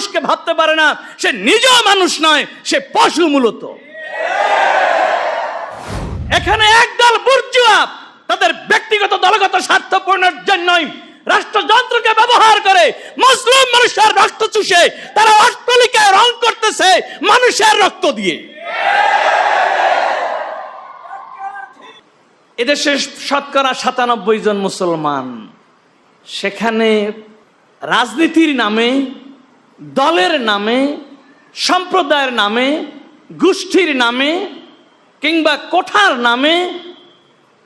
মানুষকে ভাবতে পারে না, সে নিজেও মানুষ নয়, সে পশু মূলত। এখানে একদল বুর্জুয়া, তাদের ব্যক্তিগত, দলগত স্বার্থ পূর্ণের জন্যই রাষ্ট্রযন্ত্রকে ব্যবহার করে মুসলিম মানুষের রক্ত চুষে, তারা অট্টলিকায় রং করতেছে মানুষের রক্ত দিয়ে। এদেশে শতকরা সাতানব্বই জন মুসলমান। সেখানে রাজনীতির নামে দলের নামে, সম্প্রদায়ের নামে, গোষ্ঠীর নামে, কিংবা কোঠার নামে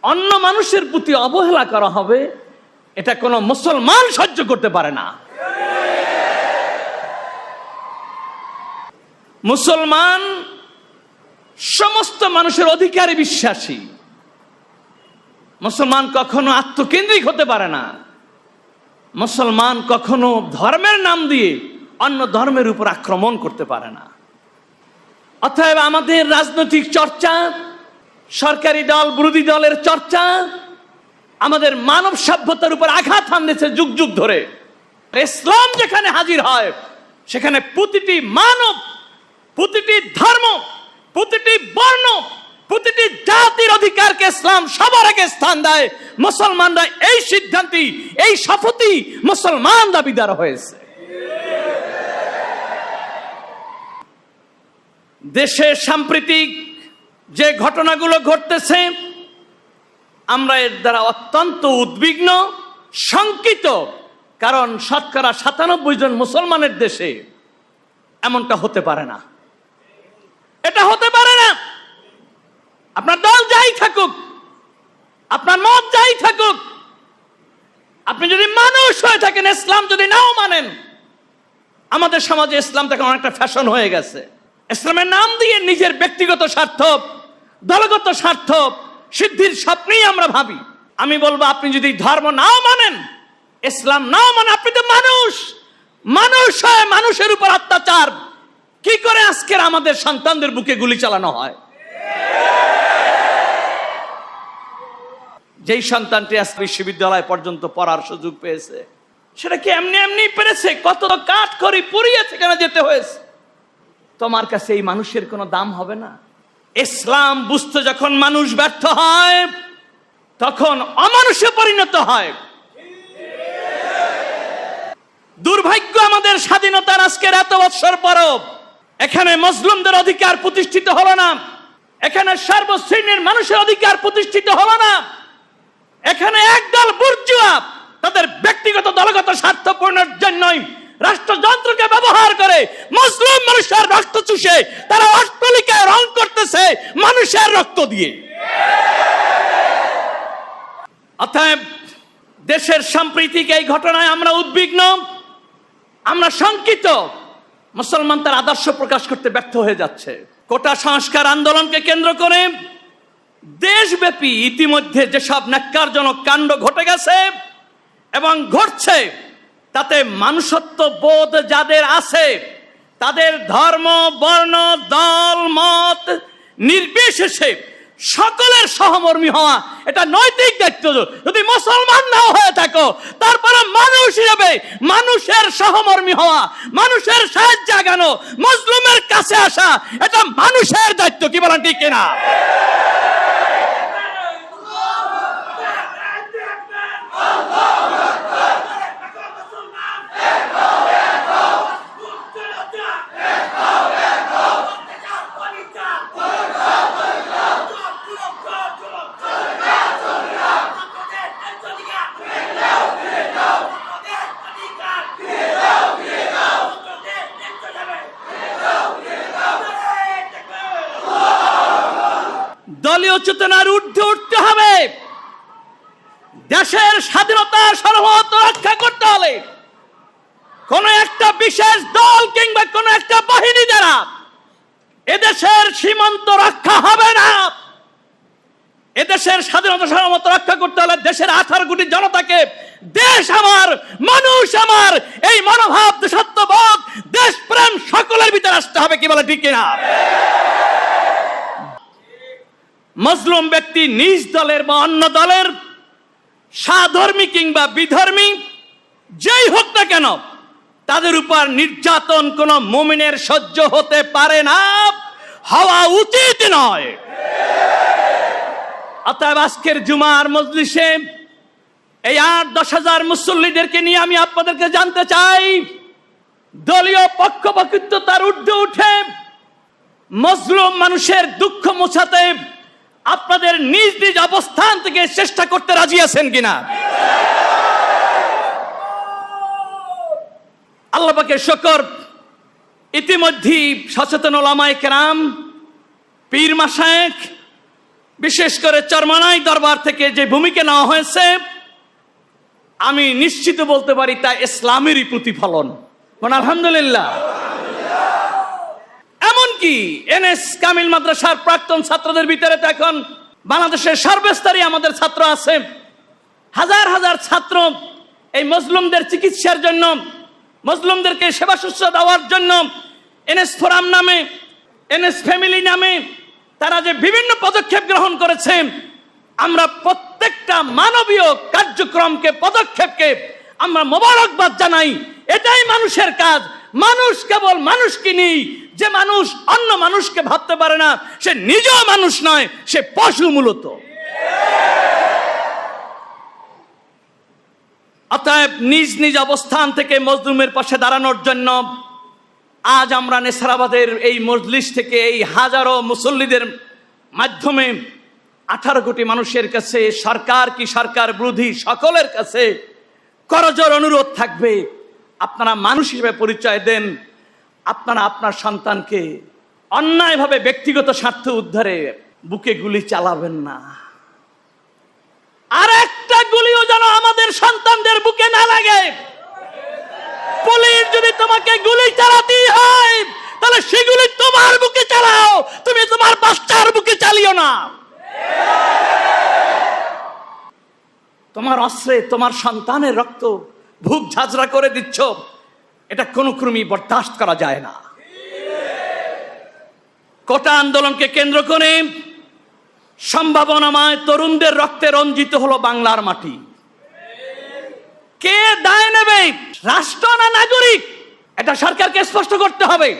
অন্য মানুষের প্রতি অবহেলা করা হবে, এটা কোনো মুসলমান সহ্য করতে পারে না। মুসলমান সমস্ত মানুষের অধিকারে বিশ্বাসী। মুসলমান কখনো আত্মকেন্দ্রিক হতে পারে না। মুসলমান কখনো ধর্মের নাম দিয়ে অন্য ধর্মের উপর আক্রমণ করতে পারে না। অতএব আমাদের রাজনৈতিক চর্চা, সরকারি দল, বিরোধী দলের চর্চা, আমাদের মানব সভ্যতার উপর আঘাত হানতেছে যুগ যুগ ধরে। ইসলাম যেখানে হাজির হয়, সেখানে প্রতিটি মানব, প্রতিটি ধর্ম, প্রতিটি বর্ণ, প্রতিটি জাতির অধিকারকে ইসলাম সবার আগে স্থান দেয়। মুসলমানরা এই সিদ্ধান্তই এই শপথই মুসলমান দাবিদার হয়েছে। দেশে সাম্প্রতিক যে ঘটনাগুলো ঘটতেছে, আমরা এর দ্বারা অত্যন্ত উদ্বিগ্ন, শঙ্কিত। কারণ শতকরা সাতানব্বই জন মুসলমানের দেশে এমনটা হতে পারে না। এটা হতে পারে না। আপনার দল যাই থাকুক, আপনার মত যাই থাকুক, আপনি যদি মানুষ হয়ে থাকেন, ইসলাম যদি নাও মানেন, আমাদের সমাজে ইসলাম তখন অনেকটা ফ্যাশন হয়ে গেছে। ইসলামের নাম দিয়ে নিজের ব্যক্তিগত স্বার্থ, দলগত স্বার্থ, সিদ্ধির স্বপ্নেই আমরা ভাবি। আমি বলব, আপনি যদি ধর্ম নাও মানেন, ইসলাম নাও মানে আপনি তো মানুষ। মানুষ হয় মানুষের উপর অত্যাচার। কি করে আজকের আমাদের সন্তানদের বুকে গুলি চালানো হয়? যেই সন্তানটি আজ বিশ্ববিদ্যালয় পর্যন্ত পড়ার সুযোগ পেয়েছে, সেটা কি এমনি এমনি পেরেছে? কত কাঠ করি পুড়িয়ে সেখানে যেতে হয়েছে? তোমার কাছে এই মানুষের কোনো দাম হবে না। ইসলাম বুঝতে যখন মানুষ ব্যর্থ হয়, তখন অমানুষে পরিণত হয়। দুর্ভাগ্য আমাদের স্বাধীনতার আজকের এত বৎসর পরব এখানে মুসলিমদের অধিকার প্রতিষ্ঠিত হলো না। এখানে সর্বশ্রেণীর মানুষের অধিকার প্রতিষ্ঠিত হলো না। এখানে একদল বুর্জুয়া, তাদের ব্যক্তিগত দলগত স্বার্থ পূর্ণের জন্যই রাষ্ট্রযন্ত্রকে ব্যবহার করে মুসলিম মানুষের রক্ত চুষে, তারা অট্টলিকায় রং করতেছে মানুষের রক্ত দিয়ে। অতএব দেশের সাম্প্রতিক এই ঘটনায় আমরা উদ্বিগ্ন, আমরা শঙ্কিত। মুসলমান তার আদর্শ প্রকাশ করতে ব্যর্থ হয়ে যাচ্ছে। কোটা সংস্কার আন্দোলনকে কেন্দ্র করে দেশব্যাপী ইতিমধ্যে যেসব ন্যাক্কারজনক কাণ্ড ঘটে গেছে এবং ঘটছে তাতে মানুষত্ব বোধ যাদের আছে, তাদের ধর্ম, বর্ণ, দল, মত নির্বিশেষে সকলের সহমর্মী হওয়া এটা নৈতিক দায়িত্ব। যদি মুসলমান নাও হয়ে থাকো, তারপরে মানুষ হিসেবে মানুষের সহমর্মী হওয়া, মানুষের সাহায্য জাগানো মজলুমের কাছে আসা, এটা মানুষের দায়িত্ব, কি বলেন ঠিক কিনা? দলীয় চেতনার ঊর্ধ্বে উঠতে হবে। দেশের স্বাধীনতা সর্বত রক্ষা করতে হলে কোন একটা বিশেষ দল কিংবা কোন একটা বাহিনী দ্বারা এদেশের সীমান্ত রক্ষা হবে না। এদেশের স্বাধীনতা সার্বভৌমত্ব রক্ষা করতে হলে দেশের আঠারো কোটি জনতাকে দেশ আমার, মানুষ আমার, এই মনোভাব, দেশাত্মবোধ, দেশপ্রেম সকলের ভিতরে আসতে হবে কি বলে ঠিক কিনা? মজলুম ব্যক্তি নিজ দলের বা অন্য দলের সাধর্মী কিংবা বিধর্মী, যেই হোক না কেন, তাদের উপর নির্যাতন কোন মুমিনের সহ্য হতে পারে না, হওয়া উচিত নয়। অতএব আজকের জুমার মজলিসে এই আট, দশ হাজার মুসল্লিদেরকে নিয়ে আমি আপনাদেরকে জানতে চাই, দলীয় পক্ষপাতিত্বতার ঊর্ধ্বে উঠে মজলুম মানুষের দুঃখ মোছাতে আপনাদের নিজ নিজ অবস্থান থেকে চেষ্টা করতে রাজি আছেন কিনা? আল্লাহ পাকের শকর। ইতিমধ্যেই সচেতন ওলামায় কেরাম, পীর মাসায়েক বিশেষ করে চরমানাই দরবার থেকে যে ভূমিকা নেওয়া হয়েছে, আমি নিশ্চিত বলতে পারি তা ইসলামেরই প্রতিফলন। আলহামদুলিল্লাহ। এমনকি এনএস কামিল মাদ্রাসার প্রাক্তন ছাত্রদের ভিতরে তো এখন বাংলাদেশের সর্বস্তরে আমাদের ছাত্র আছে। হাজার হাজার ছাত্র এই মজলুমদের চিকিৎসার জন্য, মজলুমদেরকে সেবা শুশ্রূষা দেওয়ার জন্য, এনএস ফোরাম নামে, এনএস ফ্যামিলি নামে তারা যে বিভিন্ন পদক্ষেপ গ্রহণ করেছে, আমরা প্রত্যেকটা মানবীয় কার্যক্রমকে, পদক্ষেপকে আমরা মোবারকবাদ জানাই। এটাই মানুষের কাজ। মানুষ কেবল মানুষকে নেই যে মানুষ অন্য মানুষকে ভাবতে পারে না, সে নিজেও মানুষ নয়, সে পশু মূলত। অতএব নিজ নিজ অবস্থান থেকে মজলুমের পাশে দাঁড়ানোর জন্য আজ আমরা নেসারাবাদের এই মজলিস থেকে এই হাজারো মুসল্লিদের মাধ্যমে আঠারো কোটি মানুষের কাছে সরকার কি সরকার বিরোধী সকলের কাছে করজোর অনুরোধ থাকবে। আপনারা মানুষ হিসেবে পরিচয় দেন আপনারা আপনার সন্তানকে অন্যায়ভাবে ব্যক্তিগত স্বার্থ উদ্ধারে বুকে গুলি চালাবেন না। আর একটা গুলিও যেন আমাদের সন্তানদের বুকে না লাগে। পুলিশ যদি তোমাকে গুলি চালাতে হয়, তাহলে সেগুলি তোমার বুকে চালাও, তুমি তোমার বাচ্চার বুকে চালিও না। তোমার অস্ত্রে তোমার সন্তানের রক্ত ভুক ঝাঁঝরা করে দিচ্ছ। এটা কোনো ক্রমই বরদাস্ত করা যায় না। কোটা আন্দোলনকে কেন্দ্র করে সম্ভাবনাময় তরুণদের রক্তে রঞ্জিত হলো বাংলার মাটি। কে দায় নেবে, রাষ্ট্র না নাগরিক? এটা সরকারকে স্পষ্ট করতে হবে।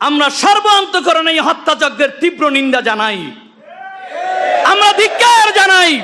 আমরা সর্বান্তকরণে হত্যাযজ্ঞের তীব্র নিন্দা জানাই। আমরা ধিক্কার জানাই।